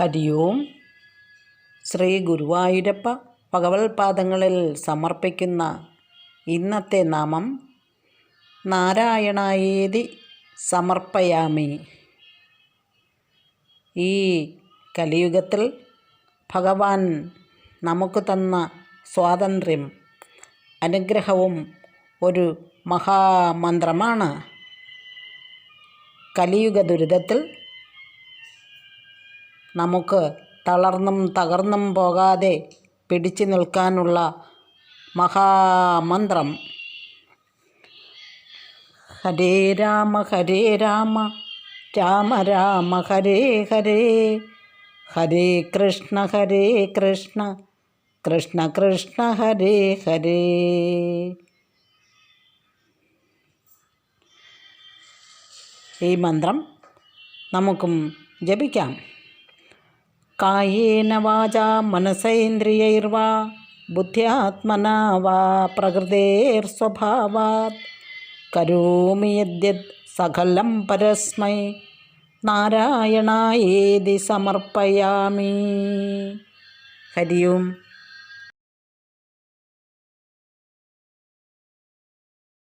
ഹരി ശ്രീ ഗുരുവായൂരപ്പ ഭഗവത്പാദങ്ങളിൽ സമർപ്പിക്കുന്ന ഇന്നത്തെ നാമം നാരായണായേതി സമർപ്പയാമി. ഈ കലിയുഗത്തിൽ ഭഗവാൻ നമുക്ക് തന്ന സ്വാതന്ത്ര്യം അനുഗ്രഹവും ഒരു മഹാമന്ത്രമാണ്. കലിയുഗ ദുരിതത്തിൽ നമുക്ക് തളർന്നും തകർന്നും പോകാതെ പിടിച്ചു നിൽക്കാനുള്ള മഹാമന്ത്രം. ഹരേ രാമ ഹരേ രാമ രാമ രാമ ഹരേ ഹരേ. ഹരേ കൃഷ്ണ ഹരേ കൃഷ്ണ കൃഷ്ണ കൃഷ്ണ ഹരേ ഹരേ. ഈ മന്ത്രം നമുക്കും ജപിക്കാം. കായേന വാച മനസേന്ദ്രിയൈർവാ ബുദ്ധ്യാത്മന വാ പ്രകൃതേർസ്വഭാവാത് കരോമി യദ്യത് സകലം പരസ്മൈ നാരായണായേതി സമർപ്പയാമി ഹരി ഓം